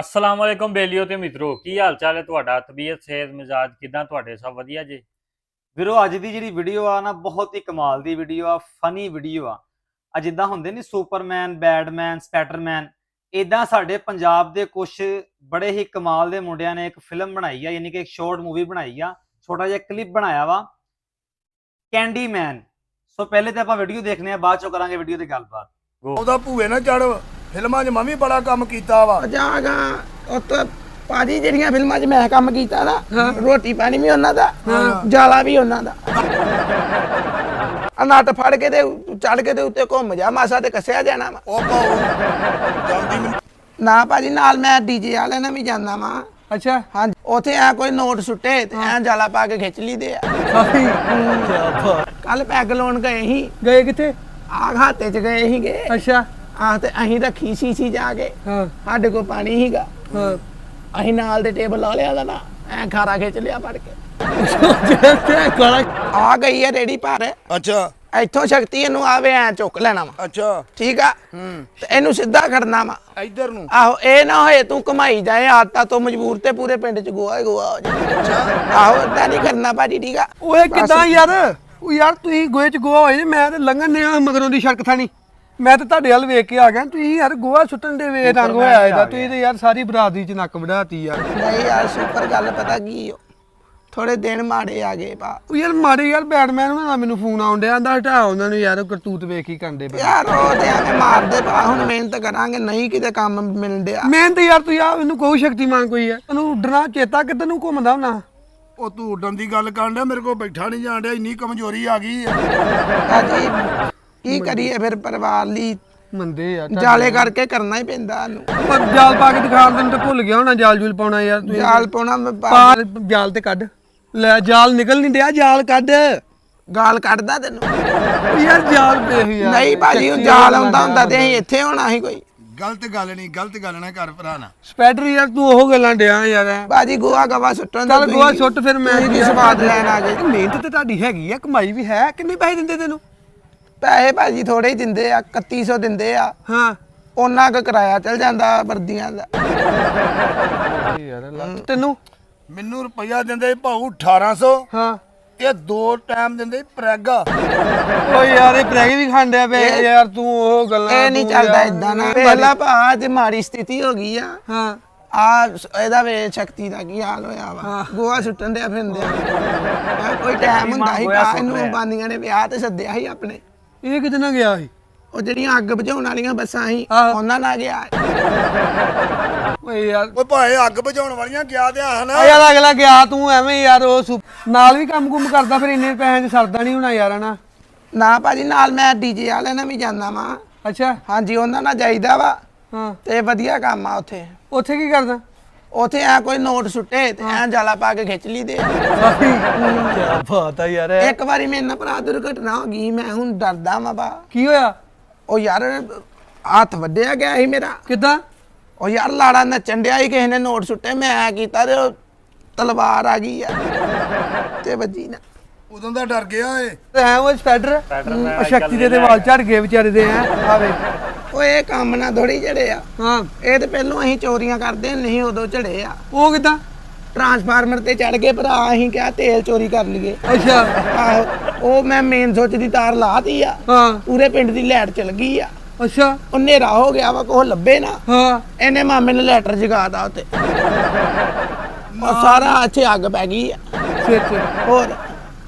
ਅਸਲਾਮ ਵਾਲੇਕੁਮ ਬੇਲੀਓ ਤੇ ਮਿੱਤਰੋ ਕੀ ਹਾਲ ਚਾਲ ਹੈ ਤੁਹਾਡਾ? ਤਬੀਅਤ ਸਿਹਤ ਮਿਜ਼ਾਜ ਕਿਦਾਂ ਤੁਹਾਡੇ? ਸਭ ਵਧੀਆ ਜੀ? ਵੀਰੋ ਅੱਜ ਦੀ ਜਿਹੜੀ ਵੀਡੀਓ ਆ ਨਾ ਬਹੁਤ ਹੀ ਕਮਾਲ ਦੀ ਵੀਡੀਓ ਆ ਫਨੀ ਵੀਡੀਓ ਆ। ਆ ਜਿੱਦਾਂ ਹੁੰਦੇ ਨੇ ਸੁਪਰਮੈਨ ਬੈਟਮੈਨ ਸਪੈਟਰਮੈਨ ਇਦਾਂ ਸਾਡੇ ਪੰਜਾਬ ਦੇ ਕੁਝ ਬੜੇ ਹੀ ਕਮਾਲ ਦੇ ਮੁੰਡਿਆਂ ਨੇ ਇੱਕ ਫਿਲਮ ਬਣਾਈ ਆ ਯਾਨੀ ਕਿ ਇੱਕ ਸ਼ਾਰਟ ਮੂਵੀ ਬਣਾਈ ਆ ਛੋਟਾ ਜਿਹਾ ਕਲਿੱਪ ਬਣਾਇਆ ਵਾ ਕੈਂਡੀ ਮੈਨ ਸੋ ਪਹਿਲੇ ਤੇ ਆਪਾਂ ਵੀਡੀਓ ਦੇਖਨੇ ਆ ਬਾਅਦ ਚੋਂ ਕਰਾਂਗੇ ਵੀਡੀਓ ਤੇ ਗੱਲਬਾਤ। ਉਹਦਾ ਭੂਏ ਨਾ ਚੜ ਫਿਲਮਾਂ 'ਚ ਮੈਂ ਵੀ ਬੜਾ ਕੰਮ ਕੀਤਾ ਵਾ। ਜਾਗਾ ਉੱਤ ਭਾਜੀ ਜਿਹੜੀਆਂ ਫਿਲਮਾਂ 'ਚ ਮੈਂ ਕੰਮ ਕੀਤਾ ਨਾ ਰੋਟੀ ਪਾਣੀ ਵੀ ਉਹਨਾਂ ਦਾ ਜਾਲਾ ਵੀ ਉਹਨਾਂ ਦਾ। ਆ ਨੱਟ ਫੜ ਕੇ ਤੇ ਚੜ ਕੇ ਤੇ ਉੱਤੇ ਘੁੰਮ ਜਾ ਮਾਸਾ ਤੇ ਕੱਸਿਆ ਜਾਣਾ ਵਾ। ਉਹ ਭਾਉ ਜਲਦੀ ਮੈਨੂੰ। ਨਾ ਭਾਜੀ ਨਾਲ ਮੈਂ ਡੀਜੇ ਵਾਲੇ ਨਾਲ ਵੀ ਜਾਂਦਾ ਵਾਂ। ਅੱਛਾ। ਹਾਂਜੀ ਉੱਥੇ ਆ ਕੋਈ ਨੋਟ ਸੁੱਟੇ ਤੇ ਐ ਜਾਲਾ ਪਾ ਕੇ ਖਿੱਚ ਲਈਦੇ ਆ। ਬਾਤ ਕੱਲ ਪੈਗ ਲਾਉਣ ਗਏ ਸੀ। ਗਏ ਕਿੱਥੇ? ਆ ਖਾਤੇ 'ਚ ਗਏ ਸੀਗੇ। ਅੱਛਾ। ਆ ਤੇ ਅਸੀਂ ਰੱਖੀ ਸੀ ਸੀ ਜਾ ਕੇ। ਹਾਂ। ਸਾਡੇ ਕੋਲ ਪਾਣੀ ਸੀਗਾ। ਹਾਂ। ਅਸੀਂ ਨਾਲ ਦੇ ਟੇਬਲ ਲਾ ਲਿਆ ਦਾ ਨਾ ਐ ਖਾਰਾ ਖਿੱਚ ਲਿਆ ਫੜ ਕੇ। ਤੇ ਆ ਗਈ ਹੈ ਰੇੜੀ ਪਰ ਅੱਛਾ। ਇੱਥੋਂ ਸ਼ਕਤੀ ਇਹਨੂੰ ਆਵੇ ਐ ਚੁੱਕ ਲੈਣਾ ਵਾ। ਅੱਛਾ। ਠੀਕ ਆ? ਤੇ ਇਹਨੂੰ ਸਿੱਧਾ ਕਰਨਾ ਵਾ। ਇੱਧਰ ਨੂੰ। ਆਹੋ ਇਹ ਨਾ ਹੋਏ ਤੂੰ ਕਮਾਈ ਜਾਏ ਆਦਤਾਂ ਤੋਂ ਮਜਬੂਰ ਤੇ ਪੂਰੇ ਪਿੰਡ ਚ ਗੋਆ ਹੀ ਗੋਆ ਹੋ ਜਾਏ ਆਹੋ ਏਦਾਂ ਨਹੀਂ ਕਰਨਾ ਭਾਜੀ ਠੀਕ ਆ? ਓਏ ਕਿਦਾਂ ਯਾਰ? ਉਹ ਯਾਰ ਤੁਸੀਂ ਗੋਏ ਚ ਗੋਆ ਹੋਏ ਜੇ ਮੈਂ ਤੇ ਲੰਘਣ ਨੇ ਮਗਰੋਂ ਦੀ ਸੜਕ ਥਾਣੀ। ਮੈਂ ਤੇ ਤੁਹਾਡੇ ਵੱਲ ਵੇਖ ਕੇ ਆ ਗਿਆ ਤੁਸੀਂ ਯਾਰ ਗੋਆ ਸੁੱਟਣ ਦੇ ਵੇ ਰੰਗ ਹੋਇਆ ਇਹਦਾ ਤੁਸੀਂ ਤੇ ਯਾਰ ਸਾਰੀ ਬਰਾਦਰੀ ਚ ਨੱਕ ਵੜਾਤੀ ਯਾਰ। ਨਹੀਂ ਯਾਰ ਸੁਪਰ ਗੱਲ ਪਤਾ ਕੀ ਥੋੜੇ ਦਿਨ ਮਾੜੇ ਆ ਗਏ ਬਾ। ਉਹ ਯਾਰ ਮਾੜੇ ਯਾਰ ਬੈਟਮੈਨ ਉਹਨਾਂ ਦਾ ਮੈਨੂੰ ਫੋਨ ਆਉਣ ਡਿਆ ਆਂਦਾ ਹਟਾ ਉਹਨਾਂ ਨੂੰ ਯਾਰ ਉਹ ਕਰਤੂਤ ਵੇਖ ਹੀ ਕਰਦੇ ਪਏ ਯਾਰ ਉਹ ਤੇ ਐਵੇਂ ਮਾਰਦੇ ਪਾ ਹੁਣ ਮਿਹਨਤ ਕਰਾਂਗੇ ਨਹੀਂ ਕਿਤੇ ਕੰਮ ਮਿਲਣ ਡਿਆ। ਮਿਹਨਤ ਯਾਰ ਤੂੰ ਯਾਰ ਇਹਨੂੰ ਕੋਈ ਸ਼ਕਤੀਮਾਨ ਕੋਈ ਹੈ। ਤੈਨੂੰ ਉੱਡਣਾ ਚੇਤਾ ਕਿੱਧਰ ਨੂੰ ਘੁੰਮਦਾ ਹੁਣਾ? ਉਹ ਤੂੰ ਉੱਡਣ ਦੀ ਗੱਲ ਕਰਨ ਡਿਆ ਮੇਰੇ ਕੋਲ ਬੈਠਾ ਨਹੀਂ ਜਾਣ ਡਿਆ ਇੰਨੀ ਕਮਜ਼ੋਰੀ ਆ ਗਈ ਭਾਜੀ ਕੀ ਕਰੀਏ ਫਿਰ ਪਰਿਵਾਰ ਲਈ? ਮੰਦੇ ਯਾਰ ਜਾਲੇ ਕਰਕੇ ਕਰਨਾ ਹੀ ਪੈਂਦਾ ਨੂੰ ਪਰ ਜਾਲ ਪਾ ਕੇ ਦਿਖਾਣ ਤੈਨੂੰ ਤਾਂ ਭੁੱਲ ਗਿਆ ਹੋਣਾ ਜਾਲ ਜੂਲ ਪਾਉਣਾ ਯਾਰ ਤੂੰ। ਜਾਲ ਪਾਉਣਾ ਮੈਂ ਪਾ- ਪਾ ਜਾਲ ਤੇ ਕੱਢ। ਲੈ ਜਾਲ ਨਿਕਲ ਨਹੀਂ ਡਿਆ ਜਾਲ ਕੱਢ। ਗਾਲ ਕੱਢਦਾ ਤੈਨੂੰ। ਯਾਰ ਜਾਲ ਦੇਖ ਯਾਰ ਨਹੀਂ ਭਾਜੀ ਉਹ ਜਾਲ ਆਉਂਦਾ ਹੁੰਦਾ ਤੇ ਅਸੀਂ ਇੱਥੇ ਹੋਣਾ ਸੀ ਕੋਈ। ਗਲਤ ਗੱਲ ਨਹੀਂ ਗਲਤ ਗੱਲ ਨਾ ਕਰ ਭਰਾ ਨਾ ਸਪੈਡਰ ਯਾਰ ਤੂੰ ਉਹ ਗੱਲਾਂ ਡਿਆ ਯਾਰ। ਭਾਜੀ ਗੋਆ ਗਵਾ ਸੁੱਟਣ ਚੱਲ ਤੁਸੀਂ- ਗੋਆ ਸੁੱਟ ਫਿਰ ਮੈਂ ਤੁਸੀਂ ਕੀ ਸਵਾਦ ਲੈਣ ਆ ਗਏ। ਮਿਹਨਤ ਤੇ ਤੁਹਾਡੀ ਹੈਗੀ ਆ ਕਮਾਈ ਵੀ ਹੈ। ਕਿੰਨੇ ਪੈਸੇ ਦਿੰਦੇ ਤੈਨੂੰ? ਪੈਸੇ ਭਾਜੀ ਥੋੜੇ ਹੀ ਦਿੰਦੇ ਆ 3100 ਦਿੰਦੇ ਆ। ਹਾਂ। ਉਹਨਾਂ ਕੁ ਕਿਰਾਇਆ ਚਲ ਜਾਂਦਾ ਵਰਦੀਆਂ ਦਾ। ਯਾਰ ਤੈਨੂੰ? ਮੈਨੂੰ ਰੁਪਈਆ ਦਿੰਦੇ ਭਾਉ 1800 ਹਾਂ। ਇਹ ਦੋ ਟਾਈਮ ਦਿੰਦੇ ਪ੍ਰੈਗਾ। ਓ ਯਾਰ ਇਹ ਪ੍ਰੈਗ ਵੀ ਖਾਂਡਿਆ ਪਿਆ ਯਾਰ ਤੂੰ ਉਹ ਗੱਲਾਂ ਇਹ ਨਹੀਂ ਚੱਲਦਾ ਇਦਾਂ ਨਾ। ਪਹਿਲਾਂ ਭਾ ਤੇ ਮਾੜੀ ਸਥਿਤੀ ਹੋ ਗਈ ਆ। ਹਾਂ। ਆ ਇਹਦਾ ਵੇ ਸ਼ਕਤੀ ਦਾ ਕੀ ਹਾਲ ਹੋਇਆ ਵਾ। ਗੋਆ ਸੁੱਟਣ ਦੇ ਫਿਰਦੇ ਆ। ਕੋਈ ਟਾਈਮ ਹੁੰਦਾ ਸੀ ਭਾ ਇਹਨੂੰ ਬਾਂਦੀਆਂ ਨੇ ਵਿਆਹ ਤੇ ਸੱਦਿਆ ਸੀ ਆਪਣੇ। ਇਹ ਕਿਤੇ ਨਾ ਗਿਆ ਸੀ? ਉਹ ਜਿਹੜੀਆਂ ਅੱਗ ਬੁਝਾਉਣ ਵਾਲੀਆਂ ਬੱਸਾਂ ਸੀ ਆਹੋ। ਉਹਨਾਂ ਨਾਲ ਗਿਆ। ਓਏ ਯਾਰ। ਓਏ ਭਾਏ ਅੱਗ ਬੁਝਾਉਣ ਵਾਲੀਆਂ ਗਿਆ ਤੇ ਆਹ ਨਾ ਆ ਯਾਰ ਅਗਲਾ ਗਿਆ ਤੂੰ ਐਵੇਂ ਯਾਰ ਉਹ ਸੁ- ਨਾਲ ਵੀ ਕੰਮ ਕੁਮ ਕਰਦਾ ਫਿਰ ਇੰਨੇ ਪੈਸਿਆਂ 'ਚ ਸਰਦਾ ਨਹੀਂ ਹੋਣਾ ਯਾਰ ਹਨਾ? ਨਾ ਭਾਜੀ ਨਾਲ ਮੈਂ ਡੀਜੇ ਵਾਲੇ ਨਾਲ ਵੀ ਜਾਂਦਾ ਵਾਂ। ਅੱਛਾ। ਹਾਂਜੀ ਉਹਨਾਂ ਨਾਲ ਜਾਈਦਾ ਵਾ ਹਾਂ। ਤੇ ਵਧੀਆ ਕੰਮ ਆ ਉੱਥੇ। ਉੱਥੇ ਕੀ ਕਰਦਾ? ਉੱਥੇ ਆ ਕੋਈ ਨੋਟ ਸੁੱਟੇ ਤੇ ਐ ਜਾਲਾ ਪਾ ਕੇ ਖਿੱਚ ਲਈਦੇ ਆ। ਕੀ ਬਾਤ ਆ ਯਾਰ। ਇੱਕ ਵਾਰੀ ਮੇਰੇ ਨਾਲ ਭਰਾ ਦੁਰਘਟਨਾ ਹੋ ਗਈ ਮੈਂ ਹੁਣ ਡਰਦਾ ਵਾਂ ਬਾ। ਕੀ ਹੋਇਆ? ਉਹ ਯਾਰ ਹੱਥ ਵੱਢਿਆ ਗਿਆ ਸੀ ਮੇਰਾ। ਕਿੱਦਾਂ? ਉਹ ਯਾਰ ਲਾੜਾ ਨੱਚਣ ਡਿਆ ਸੀ ਕਿਸੇ ਨੇ ਨੋਟ ਸੁੱਟੇ ਮੈਂ ਐ ਕੀਤਾ ਤੇ ਉਹ ਤਲਵਾਰ ਆ ਗਈ ਆ। ਤੇ ਵੱਜੀ ਨਾ। ਉਦੋਂ ਦਾ ਡਰ ਗਿਆ ਏ ਐ ਉਹ ਸਪੈਡਰ। ਉਹ ਸ਼ਕਤੀ ਦੇ ਤੇ ਵਾਲ ਝੜ ਗਏ ਵਿਚਾਰੇ ਦੇ ਐ। ਆਵੇ। ਓਏ ਕੰਮ ਨਾ ਥੋੜੀ ਜੜੇ ਆ। ਹਾਂ। ਇਹ ਤੇ ਪਹਿਲੋਂ ਅਸੀਂ ਚੋਰੀਆਂ ਕਰਦੇ ਨਹੀਂ ਉਦੋਂ ਝੜੇ ਆ। ਉਹ ਕਿੱਦਾਂ? ਟਰਾਂਸਫਾਰਮਰ ਤੇ ਚੜ ਕੇ ਭਰਾ ਅਸੀਂ ਕਿਹਾ ਤੇਲ ਚੋਰੀ ਕਰ ਲਈਏ। ਅੱਛਾ। ਆਹੋ ਉਹ ਮੈਂ ਮੇਨ ਸੁੱਚ ਦੀ ਤਾਰ ਲਾਤੀ ਆ। ਹਾਂ। ਪੂਰੇ ਪਿੰਡ ਦੀ ਲਾਈਟ ਚਲ ਗਈ ਆ। ਅੱਛਾ। ਉਹ ਹਨੇਰਾ ਹੋ ਗਿਆ ਵਾ ਕੋਹ ਲੱਭੇ ਨਾ। ਹਾਂ। ਇਹਨੇ ਮਾਮੇ ਨੇ ਲੈਟਰ ਜਗਾਤਾ ਉੱਤੇ। ਉਹ ਸਾਰਾ ਇੱਥੇ ਅੱਗ ਪੈ ਗਈ ਆ। ਸਿਰ ਤੇ ਹੋਰ।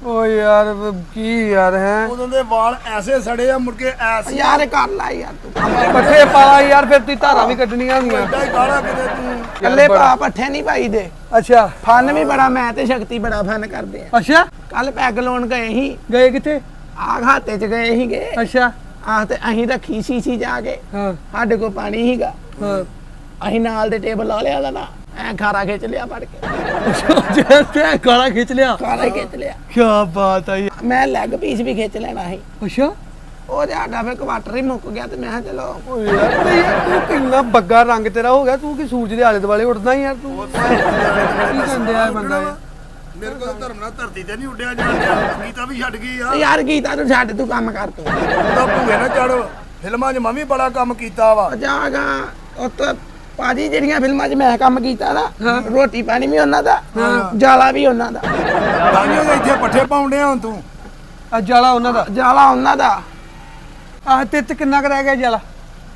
ਓ ਯਾਰ ਕੀ ਯਾਰ ਹੈ? ਉਦੋਂ ਦੇ ਵਾਲ ਐਸੇ ਸੜੇ ਆ ਮੁੜ ਕੇ ਐਸ ਯਾਰ ਕਰ ਲੈ ਯਾਰ ਤੂੰ। ਪੱਠੇ ਪਾਲਾ ਯਾਰ ਫਿਰ ਤੀ ਧਾਰਾਂ ਵੀ ਕੱਢਣੀਆਂ ਹੁੰਦੀਆਂ। ਐਡਾ ਹੀ ਕਾਲਾ ਕਿਤੇ ਤੂੰ। ਕੱਲੇ ਭਾ ਪੱਠੇ ਨਹੀਂ ਪਾਈ ਦੇ ਅੱਛਾ। ਫਨ ਵੀ ਬੜਾ ਮੈਂ ਤੇ ਸ਼ਕਤੀ ਬੜਾ ਫਨ ਕਰਦੇ ਆ। ਅੱਛਾ। ਕੱਲ ਪੈਗ ਲਾਉਣ ਗਏ ਸੀ। ਗਏ ਕਿੱਥੇ? ਆ ਖਾਤੇ ਚ ਗਏ ਸੀਗੇ। ਅੱਛਾ। ਆਹ ਤੇ ਅਸੀਂ ਰੱਖੀ ਸੀ ਸੀ ਜਾ ਕੇ। ਹਾਂ। ਸਾਡੇ ਕੋਲ ਪਾਣੀ ਸੀਗਾ। ਹਾਂ। ਅਸੀਂ ਨਾਲ ਦੇ ਟੇਬਲ ਲਾ ਲਿਆ ਦਾ ਨਾ। ਐ ਖਾਰਾ ਖਿੱਚ ਲਿਆ ਫੜ ਕੇ। ਤੇ ਗਾਲਾਂ ਖਿੱਚ ਲਿਆ? ਖਾਰਾ ਹੀ ਖਿੱਚ ਲਿਆ। ਕੀ ਬਾਤ ਆ ਯਾਰ ਮੈਂ ਲੈਗ ਪੀਸ ਵੀ ਖਿੱਚ ਲੈਣਾ ਸੀ। ਅੱਛਾ। ਉਹ ਤੇ ਸਾਡਾ ਫਿਰ ਕੁਆਟਰ ਹੀ ਮੁੱਕ ਗਿਆ ਤੇ ਮੈਂ ਕਿਹਾ ਚਲੋ ਯਾਰ ਤੇ ਯਾਰ ਤੂੰ ਕਿੰਨਾ ਬੱਗਾ ਰੰਗ ਤੇਰਾ ਹੋ ਗਿਆ। ਤੂੰ ਕੀ ਸੂਰਜ ਦੇ ਆਲੇ ਦੁਆਲੇ ਉੱਡਦਾ ਯਾਰ ਤੂੰ? ਕੀ ਕੰਦੇ ਆ ਬੰਦਾ ਯਾਰ ਮੇਰੇ ਕੋਲ ਤਾਂ ਧਰਮ ਨਾਲ ਧਰਤੀ ਤੇ ਨਹੀਂ ਉੱਡਿਆ ਡਿਆ। ਗੀਤਾ ਵੀ ਛੱਡ ਗਈ ਆ। ਤੇ ਯਾਰ ਗੀਤਾ ਨੂੰ ਛੱਡ ਤੂੰ ਕੰਮ ਕਰ ਤੂੰ। ਉਹਦਾ ਭੂਏ ਨਾ ਚੜ ਫਿਲਮਾਂ 'ਚ ਮੈਂ ਵੀ ਬੜਾ ਕੰਮ ਕੀਤਾ ਵਾ। ਉਹ ਜਾਗਾ ਉੱਤ ਭਾਜੀ ਜਿਹੜੀਆਂ ਫਿਲਮਾਂ 'ਚ ਮੈਂ ਕੰਮ ਕੀਤਾ ਨਾ ਰੋਟੀ ਪਾਣੀ ਵੀ ਉਹਨਾਂ ਦਾ ਜਾਲਾ ਵੀ ਉਹਨਾਂ ਦਾ। ਬਾਈਆਂ ਦੇ ਇੱਥੇ ਪੱਠੇ ਪਾਉਂਦੇ ਹੁਣ ਤੂੰ। ਆ ਜਾਲਾ ਉਹਨਾਂ ਦਾ। ਜਾਲਾ ਉਹਨਾਂ ਦਾ। ਆ ਤੇ ਤੇ ਕਿੰਨਾ ਕੁ ਰਹਿ ਗਿਆ ਜਾਲਾ?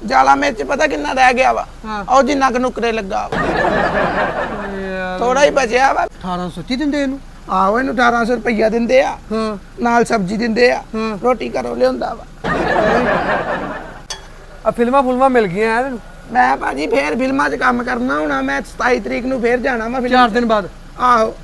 ਜਾਲਾ ਮਿਰਚ ਪਤਾ ਕਿੰਨਾ ਰਹਿ ਗਿਆ ਵਾ। ਹਾਂ। ਉਹ ਜਿੰਨਾ ਕੁ ਨੁਕਰੇ ਲੱਗਾ ਵਾ। ਥੋੜਾ ਹੀ ਬਚਿਆ ਵਾ। 1825 ਦਿੰਦੇ ਇਹਨੂੰ? ਆਹੋ ਇਹਨੂੰ 1800 ਰੁਪਈਆ ਦਿੰਦੇ ਆ। ਹਾਂ। ਨਾਲ ਸਬਜ਼ੀ ਦਿੰਦੇ ਆ। ਹਾਂ। ਰੋਟੀ ਘਰੋਂ ਲਿਆਉਂਦਾ ਵਾ। ਆ ਫਿਲਮਾਂ ਫੁਲਮਾਂ ਮਿਲ ਗਈਆਂ ਤੈਨੂੰ ਮੈਂ ਭਾਜੀ ਫੇਰ ਫਿਲਮਾਂ 'ਚ ਕੰਮ ਕਰਨਾ ਹੋਣਾ ਮੈਂ 27 ਤਰੀਕ ਨੂੰ ਫੇਰ ਜਾਣਾ ਵਾ ਫਿਲਮ ਚਾਰ ਦਿਨ ਬਾਅਦ? ਆਹੋ।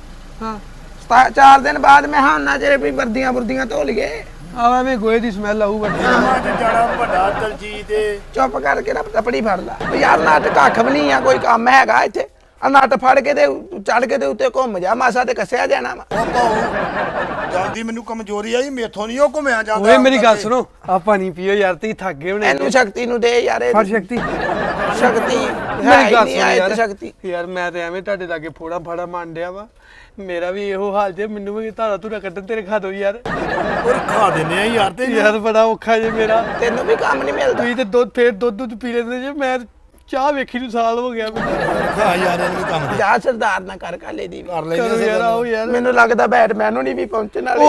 ਹਾਂ। ਸਤਾ- ਚਾਰ ਦਿਨ ਬਾਅਦ ਮੈਂ ਹਾਂ ਉਹਨਾਂ ਚਿਰ ਵੀ ਵਰਦੀਆਂ ਵਰਦੀਆਂ ਧੋ ਲਈਏ। ਆ ਐਵੇਂ ਗੋਏ ਦੀ ਸਮੈਲ ਆਊ ਵੱਡੀ। ਅੱਜ ਜਾਣਾ ਵੱਡਾ ਦਲਜੀਤ ਚੁੱਪ ਕਰਕੇ ਨਾ ਤਪੜੀ ਫੜ ਲੈ। ਯਾਰ ਨੱਟ ਕੱਖ ਵੀ ਨਹੀਂ ਆ ਕੋਈ ਕੰਮ ਹੈਗਾ ਇੱਥੇ। ਆ ਨੱਟ ਫੜ ਕੇ ਤੇ ਚੜ ਕੇ ਤੇ ਉੱਤੇ ਘੁੰਮ ਜਾ ਮਾਸਾ ਤੇ ਕੱਸਿਆ ਜਾਣਾ ਵਾ। ਜਲਦੀ ਮੈਨੂੰ ਕਮਜ਼ੋਰੀ ਆਈ ਮੇਥੋਂ ਨਹੀਂ ਉਹ ਘੁੰਮਿਆ ਜਾਂਦਾ। ਓਏ ਮੇਰੀ ਗੱਲ ਸੁਣੋ ਆ ਪਾਣੀ ਪੀਓ ਯਾਰ ਤੁਸੀਂ ਥੱਕ ਗਏ ਹੋਣੇ। ਇਹਨੂੰ ਸ਼ਕਤੀ ਨੂੰ ਦੇ ਯਾਰ ਫੜ ਇਹ ਸ਼ਕਤੀ। ਸ਼ਕਤੀ ਹੈ ਮੇਰੀ ਹੀ ਗੱਲ ਨਹੀਂ ਸੁਣ ਆਏ ਤੇ ਯਾਰ। ਸ਼ਕਤੀ। ਯਾਰ ਮੈਂ ਤੇ ਐਵੇਂ ਤੁਹਾਡੇ ਲਾਗੇ ਫੋੜਾ ਫਾੜਾ ਮੰਨ ਡਿਆ ਵਾ। ਮੇਰਾ ਵੀ ਇਹੋ ਹਾਲ ਜੇ ਮੈਨੂੰ ਵੀ ਧਾਰਾ ਧੂਰਾ ਕੱਢਣ ਤੇਰੇ ਖਾ ਦੋ ਯਾਰ। ਉਹ ਖਾ ਦਿੰਦੇ ਆ ਯਾਰ ਤੇ ਯਾਰ ਬੜਾ ਔਖਾ ਜੇ ਮੇਰਾ। ਤੈਨੂੰ ਵੀ ਕੰਮ ਨਹੀਂ ਮਿਲਦਾ। ਤੁਸੀਂ ਤੇ ਦੁੱਧ ਫੇਰ ਦੁੱਧ ਦੁੱਧ ਪੀ ਲੈਂਦੇ ਜੇ ਮੈਂ ਚਾਹ ਵੇਖੀ ਨੂੰ ਸਾਲ ਹੋ ਗਿਆ ਖਾ ਯਾਰ ਇਹਨੂੰ ਵੀ ਕੰਮ ਜਾ ਸਰਦਾਰ ਨਾ ਕਰ ਕਾਲੇ ਦੀ ਵੀ। ਕਰ ਕਰੋ ਲੈਂਦੇ ਯਾਰ ਆਓ ਯਾਰ। ਮੈਨੂੰ ਲੱਗਦਾ ਬੈਟਮੈਨ ਨੂੰ ਨਹੀਂ ਵੀ ਪਹੁੰਚਣ ਵਾਲੀ।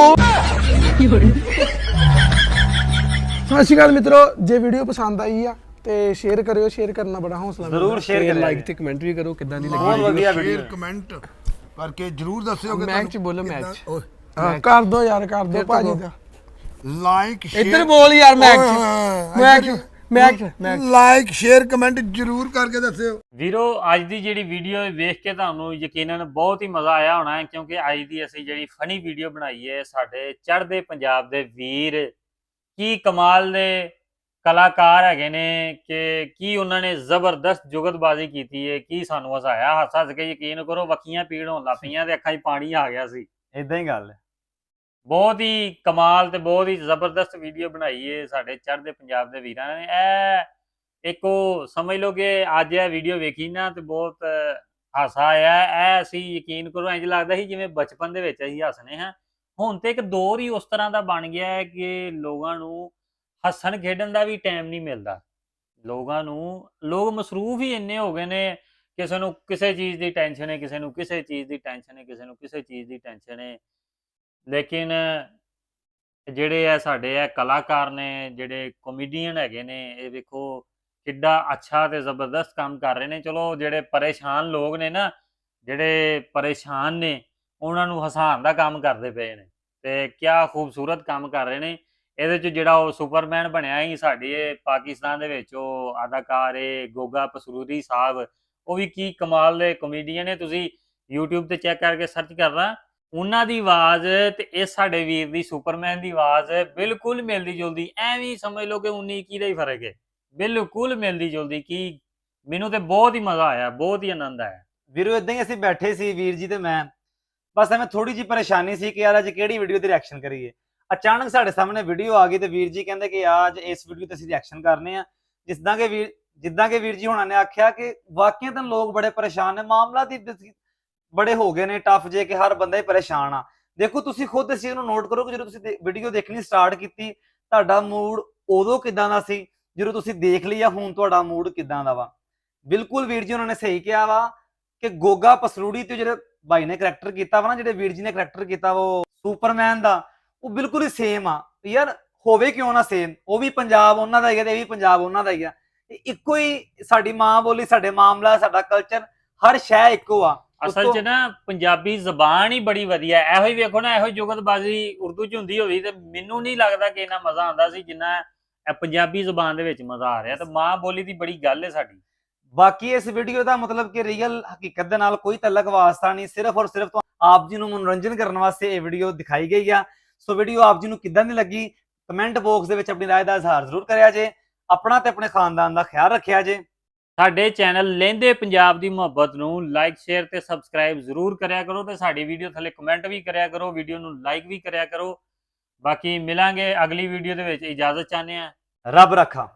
ਸਤਿ ਸ਼੍ਰੀ ਅਕਾਲ ਮਿੱਤਰੋ ਜੇ ਵੀਡੀਓ ਪਸੰਦ ਆਈ ਆ ਤੇ ਸ਼ੇਅਰ ਕਰਿਓ ਸ਼ੇਅਰ ਕਰਨਾ ਬੜਾ ਹੌਸਲਾ ਮਿਲਦਾ। ਜ਼ਰੂਰ ਸ਼ੇਅਰ ਕਰਿਓ। ਲਾਈਕ ਤੇ ਕਮੈਂਟ ਵੀ ਕਰੋ ਕਿੱਦਾਂ ਦੀ ਬਹੁਤ ਲੱਗੀ ਵਧੀਆ ਸ਼ੇਅਰ ਵੀਡੀਓ ਕਮੈਂਟ ਕਰਕੇ ਜਰੂਰ ਦੱਸਿਓ ਕਿ ਮੈਚ ਬੋਲੋ ਮੈਚ ਹਾਂ ਕਰ ਦੋ ਯਾਰ ਕਰ ਦੋ ਭਾਜੀ ਦਾ। ਲਾਈਕ ਇੱਧਰ ਬੋਲ ਯਾਰ match match match like share comment ਜਰੂਰ ਕਰਕੇ ਦੱਸਿਓ। ਵੀਰੋ ਅੱਜ ਦੀ ਜਿਹੜੀ ਵੀਡੀਓ ਵੇਖ ਕੇ ਤੁਹਾਨੂੰ ਯਕੀਨਨ ਬਹੁਤ ਹੀ ਮਜ਼ਾ ਆਇਆ ਹੋਣਾ ਹੈ ਕਿਉਂਕਿ ਅੱਜ ਦੀ ਅਸੀਂ ਜਿਹੜੀ ਫਨੀ ਵੀਡੀਓ ਬਣਾਈ ਹੈ ਸਾਡੇ ਚੜ੍ਹਦੇ ਪੰਜਾਬ ਦੇ ਵੀਰ ਕੀ ਕਮਾਲ ਦੇ ਕਲਾਕਾਰ ਹੈਗੇ ਨੇ ਕਿ ਕੀ ਉਹਨਾਂ ਨੇ ਜ਼ਬਰਦਸਤ ਜੁਗਤਬਾਜ਼ੀ ਕੀਤੀ ਹੈ ਕੀ ਸਾਨੂੰ ਹਸਾਇਆ। ਹੱਸ ਹੱਸ ਕੇ ਯਕੀਨ ਕਰੋ ਵੱਖੀਆਂ ਪੀੜ ਹੋਣ ਲੱਗ ਪਈਆਂ ਤੇ ਅੱਖਾਂ 'ਚ ਪਾਣੀ ਆ ਗਿਆ ਸੀ। ਇਦਾਂ ਹੀ ਗੱਲ ਹੈ। ਬਹੁਤ ਹੀ ਕਮਾਲ ਤੇ ਬਹੁਤ ਹੀ ਜ਼ਬਰਦਸਤ ਵੀਡੀਓ ਬਣਾਈ ਏ ਸਾਡੇ ਚੜ੍ਹਦੇ ਪੰਜਾਬ ਦੇ ਵੀਰਾਂ ਨੇ। ਇਹ ਇੱਕ ਉਹ ਸਮਝ ਲਓ ਕਿ ਅੱਜ ਇਹ ਵੀਡੀਓ ਵੇਖੀ ਨਾ ਤੇ ਬਹੁਤ ਹਾਸਾ ਆਇਆ। ਇਹ ਅਸੀਂ ਯਕੀਨ ਕਰੋ ਇੰਜ ਲੱਗਦਾ ਸੀ ਜਿਵੇਂ ਬਚਪਨ ਦੇ ਵਿੱਚ ਅਸੀਂ ਹੱਸਨੇ ਹਾਂ। ਹੁਣ ਤੇ ਇੱਕ ਦੌਰ ਹੀ ਉਸ ਤਰ੍ਹਾਂ ਦਾ ਬਣ ਗਿਆ ਹੈ ਕਿ ਲੋਕਾਂ ਨੂੰ ਹੱਸਣ ਖੇਡਣ ਦਾ ਵੀ ਟਾਈਮ ਨਹੀਂ ਮਿਲਦਾ। ਲੋਕਾਂ ਨੂੰ, ਲੋਕ ਮਸਰੂਫ ਹੀ ਇੰਨੇ ਹੋ ਗਏ ਨੇ, ਕਿਸੇ ਨੂੰ ਕਿਸੇ ਚੀਜ਼ ਦੀ ਟੈਨਸ਼ਨ ਹੈ ਕਿਸੇ ਨੂੰ ਕਿਸੇ ਚੀਜ਼ ਦੀ ਟੈਨਸ਼ਨ ਹੈ ਕਿਸੇ ਨੂੰ ਕਿਸੇ ਚੀਜ਼ ਦੀ ਟੈਨਸ਼ਨ ਹੈ ਲੇਕਿਨ ਜਿਹੜੇ ਆ ਸਾਡੇ ਆ ਕਲਾਕਾਰ ਨੇ, ਜਿਹੜੇ ਕਮੇਡੀਅਨ ਹੈਗੇ ਨੇ, ਇਹ ਵੇਖੋ ਕਿੱਡਾ ਅੱਛਾ ਤੇ ਜ਼ਬਰਦਸਤ ਕੰਮ ਕਰ ਰਹੇ ਨੇ। ਚਲੋ ਜਿਹੜੇ ਪਰੇਸ਼ਾਨ ਲੋਕ ਨੇ ਨਾ, ਜਿਹੜੇ ਪਰੇਸ਼ਾਨ ਨੇ, ਉਹਨਾਂ ਨੂੰ ਹਸਾਉਣ ਦਾ ਕੰਮ ਕਰਦੇ ਪਏ ਨੇ ਤੇ ਕਿਆ ਖੂਬਸੂਰਤ ਕੰਮ ਕਰ ਰਹੇ ਨੇ। ਇਹਦੇ ਚ ਜਿਹੜਾ ਉਹ ਸੁਪਰਮੈਨ ਬਣਿਆ ਹੀ ਸਾਡੇ ਪਾਕਿਸਤਾਨ ਦੇ ਵਿੱਚ, ਉਹ ਅਦਾਕਾਰ ਏ ਗੋਗਾ ਪਸਰੂਰੀ ਸਾਹਿਬ, ਉਹ ਵੀ ਕੀ ਕਮਾਲ ਦੇ ਕਮੇਡੀਅਨ ਨੇ। ਤੁਸੀਂ YouTube ਤੇ ਚੈੱਕ ਕਰਕੇ ਸਰਚ ਕਰਨਾ। ਉਹਨਾਂ ਦੀ ਆਵਾਜ਼ ਤੇ ਇਹ ਸਾਡੇ ਵੀਰ ਦੀ ਸੁਪਰਮੈਨ ਦੀ ਆਵਾਜ਼ ਬਿਲਕੁਲ ਮਿਲਦੀ ਜੁਲਦੀ, ਐਵੇਂ ਸਮਝ ਲਓ ਕਿ 19 21 ਦਾ ਹੀ ਫ਼ਰਕ ਹੈ। ਬਿਲਕੁਲ ਮਿਲਦੀ ਜੁਲਦੀ ਕੀ ਮੈਨੂੰ ਤੇ ਬਹੁਤ ਹੀ ਮਜ਼ਾ ਆਇਆ, ਬਹੁਤ ਹੀ ਆਨੰਦ ਆਇਆ। ਵੀਰੋ, ਇਦਾਂ ਹੀ ਅਸੀਂ ਬੈਠੇ ਸੀ, ਵੀਰ ਜੀ ਤੇ ਮੈਂ। ਬਸ ਐਵੇਂ ਥੋੜੀ ਜੀ ਪਰੇਸ਼ਾਨੀ ਸੀ ਕਿ ਯਾਰ ਅੱਜ ਕਿਹੜੀ ਵੀਡੀਓ ਤੇ ਰਿਐਕਸ਼ਨ ਕਰੀਏ। ਅਚਾਨਕ ਸਾਡੇ ਸਾਹਮਣੇ ਵੀਡੀਓ ਆ ਗਈ ਤੇ ਵੀਰ ਜੀ ਕਹਿੰਦੇ ਕਿ ਅੱਜ ਇਸ ਵੀਡੀਓ ਤੇ ਅਸੀਂ ਰਿਐਕਸ਼ਨ ਕਰਨੇ ਆ। ਜਿੱਦਾਂ ਕਿ ਵੀਰ ਜਿੱਦਾਂ ਕਿ ਵੀਰ ਜੀ ਹੁਣਾਂ ਨੇ ਆਖਿਆ ਕਿ ਵਾਕਿਆ ਤਾਂ ਲੋਕ ਬੜੇ ਪਰੇਸ਼ਾਨ ਨੇ, ਮਾਮਲਾ ਦੀ ਬੜੇ ਹੋ ਗਏ ਨੇ ਟਫ ਜੇ ਕਿ ਹਰ ਬੰਦਾ ਹੀ ਪਰੇਸ਼ਾਨ ਆ। ਦੇਖੋ, ਤੁਸੀਂ ਖੁਦ ਇਸ ਚੀਜ਼ ਨੂੰ ਨੋਟ ਕਰੋ ਕਿ ਜਦੋਂ ਤੁਸੀਂ ਵੀਡੀਓ ਦੇਖਣੀ ਸਟਾਰਟ ਕੀਤੀ, ਤੁਹਾਡਾ ਮੂਡ ਉਦੋਂ ਕਿਦਾਂ ਦਾ ਸੀ? ਜਦੋਂ ਤੁਸੀਂ ਦੇਖ ਲਈ ਆ, ਹੁਣ ਤੁਹਾਡਾ ਮੂਡ ਕਿਦਾਂ ਦਾ ਵਾ? ਬਿਲਕੁਲ ਵੀਰ ਜੀ ਉਹਨਾਂ ਨੇ ਸਹੀ ਕਿਹਾ ਵਾ ਕਿ ਗੋਗਾ ਪਸਰੂੜੀ ਤੇ ਜਿਹੜੇ ਬਾਈ ਨੇ ਕਰੈਕਟਰ ਕੀਤਾ ਵਾ ਨਾ, ਜਿਹੜੇ ਵੀਰ ਜੀ ਨੇ ਕਰੈਕਟਰ ਕੀਤਾ ਵਾ, ਉਹ ਸੁਪਰਮੈਨ ਦਾ, ਉਹ ਬਿਲਕੁਲ ਹੀ ਸੇਮ ਆ। ਯਾਰ, ਹੋਵੇ ਕਿਉਂ ਨਾ ਸੇਮ ਉਹ ਵੀ ਪੰਜਾਬ ਉਹਨਾਂ ਦਾ ਹੀ ਆ ਤੇ ਇਹ ਵੀ ਪੰਜਾਬ ਉਹਨਾਂ ਦਾ ਹੀ ਆ। ਇੱਕੋ ਹੀ ਸਾਡੀ ਮਾਂ ਬੋਲੀ, ਸਾਡੇ ਮਾਮਲਾ, ਸਾਡਾ ਕਲਚਰ ਹਰ ਸ਼ੈ ਇੱਕੋ ਆ। ਅਸਲ ਤੋਂ- 'ਚ ਨਾ ਪੰਜਾਬੀ ਜ਼ਬਾਨ ਹੀ ਬੜੀ ਵਧੀਆ ਹੈ। ਇਹੋ ਹੀ ਵੇਖੋ ਨਾ ਇਹੋ ਜੁਗਤਬਾਜ਼ੀ ਉਰਦੂ 'ਚ ਹੁੰਦੀ ਹੋਵੇ ਤੇ ਮੈਨੂੰ ਨਹੀਂ ਲੱਗਦਾ ਕਿ ਇੰਨਾ ਮਜ਼ਾ ਆਉਂਦਾ ਸੀ ਜਿੰਨਾ ਇਹ ਪੰਜਾਬੀ ਜ਼ਬਾਨ ਦੇ ਵਿੱਚ ਮਜ਼ਾ ਆ ਰਿਹਾ ਤੇ ਮਾਂ ਬੋਲੀ ਦੀ ਬੜੀ ਗੱਲ ਹੈ ਸਾਡੀ ਬਾਕੀ ਇਸ ਵੀਡੀਓ ਦਾ ਮਤਲਬ ਕਿ ਰੀਅਲ ਹਕੀਕਤ ਦੇ ਨਾਲ ਕੋਈ ਤਲਕ ਵਾਸਤਾ ਨਹੀਂ ਸਿਰਫ ਔਰ ਸਿਰਫ ਤੁਹਾਨੂੰ- ਆਪ ਜੀ ਨੂੰ ਮਨੋਰੰਜਨ ਕਰਨ ਵਾਸਤੇ ਇਹ ਵੀਡੀਓ ਦਿਖਾਈ ਗਈ ਆ ਸੋ ਵੀਡੀਓ ਆਪ ਜੀ ਨੂੰ ਕਿੱਦਾਂ ਦੀ ਲੱਗੀ ਕਮੈਂਟ ਬਾਕਸ ਦੇ ਵਿੱਚ ਆਪਣੀ رائے ਦਾ ਇਜ਼ਹਾਰ ਜ਼ਰੂਰ ਕਰਿਆ ਜੇ ਆਪਣਾ ਤੇ ਆਪਣੇ ਖਾਨਦਾਨ ਦਾ ਖਿਆਲ ਰੱਖਿਆ ਜੇ ਸਾਡੇ ਚੈਨਲ ਲਹਿੰਦੇ ਪੰਜਾਬ ਦੀ ਮੁਹੱਬਤ ਨੂੰ ਲਾਈਕ ਸ਼ੇਅਰ ਤੇ ਸਬਸਕ੍ਰਾਈਬ ਜ਼ਰੂਰ ਕਰਿਆ ਕਰੋ ਤੇ ਸਾਡੀ ਵੀਡੀਓ ਥੱਲੇ ਕਮੈਂਟ ਵੀ ਕਰਿਆ ਕਰੋ ਵੀਡੀਓ ਨੂੰ ਲਾਈਕ ਵੀ ਕਰਿਆ ਕਰੋ। ਬਾਕੀ ਮਿਲਾਂਗੇ ਅਗਲੀ ਵੀਡੀਓ ਦੇ ਵਿੱਚ, ਇਜਾਜ਼ਤ ਚਾਹੁੰਦੇ ਆ ਰੱਬ ਰੱਖਾ।